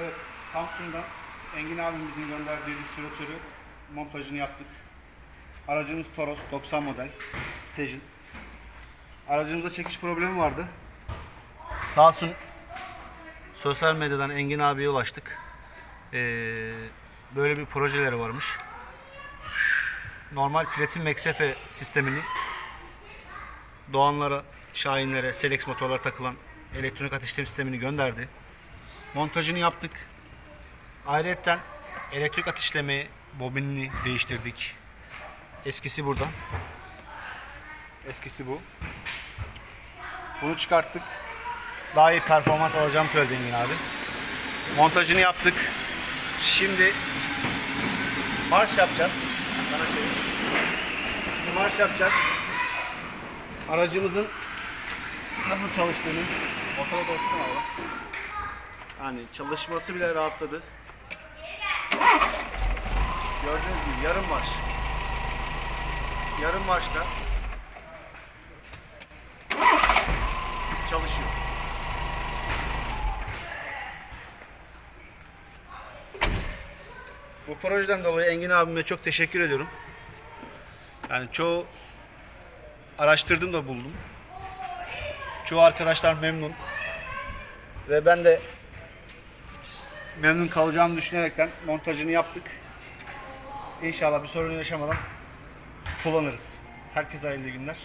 Evet, Samsun'dan Engin abimizin gönderdiği distribütörü montajını yaptık. Aracımız Toros 90 model Station. Aracımızda çekiş problemi vardı. Sağ olsun sosyal medyadan Engin abiye ulaştık. Ee, böyle bir projeleri varmış. Normal platin MXF sistemini Doğanlara, Şahinlere, Selex motorlara takılan elektronik ateş sistemi sistemini gönderdi. Montajını yaptık. Ayrıca elektrik ateşleme bobinini değiştirdik. Eskisi burada. Eskisi bu. Bunu çıkarttık. Daha iyi performans alacağımı söyledi Engin abi. Montajını yaptık. Şimdi marş yapacağız. Çevir. Şimdi marş yapacağız. Aracımızın nasıl çalıştığını ortada dostum abi. Yani çalışması bile rahatladı. Gördüğünüz gibi yarım marş. Yarım marşta çalışıyor. Bu projeden dolayı Engin abime çok teşekkür ediyorum. Yani çoğu araştırdım da buldum. Çoğu arkadaşlar memnun. Ve ben de memnun kalacağımı düşünerekten montajını yaptık. İnşallah bir sorun yaşamadan kullanırız. Herkese hayırlı günler.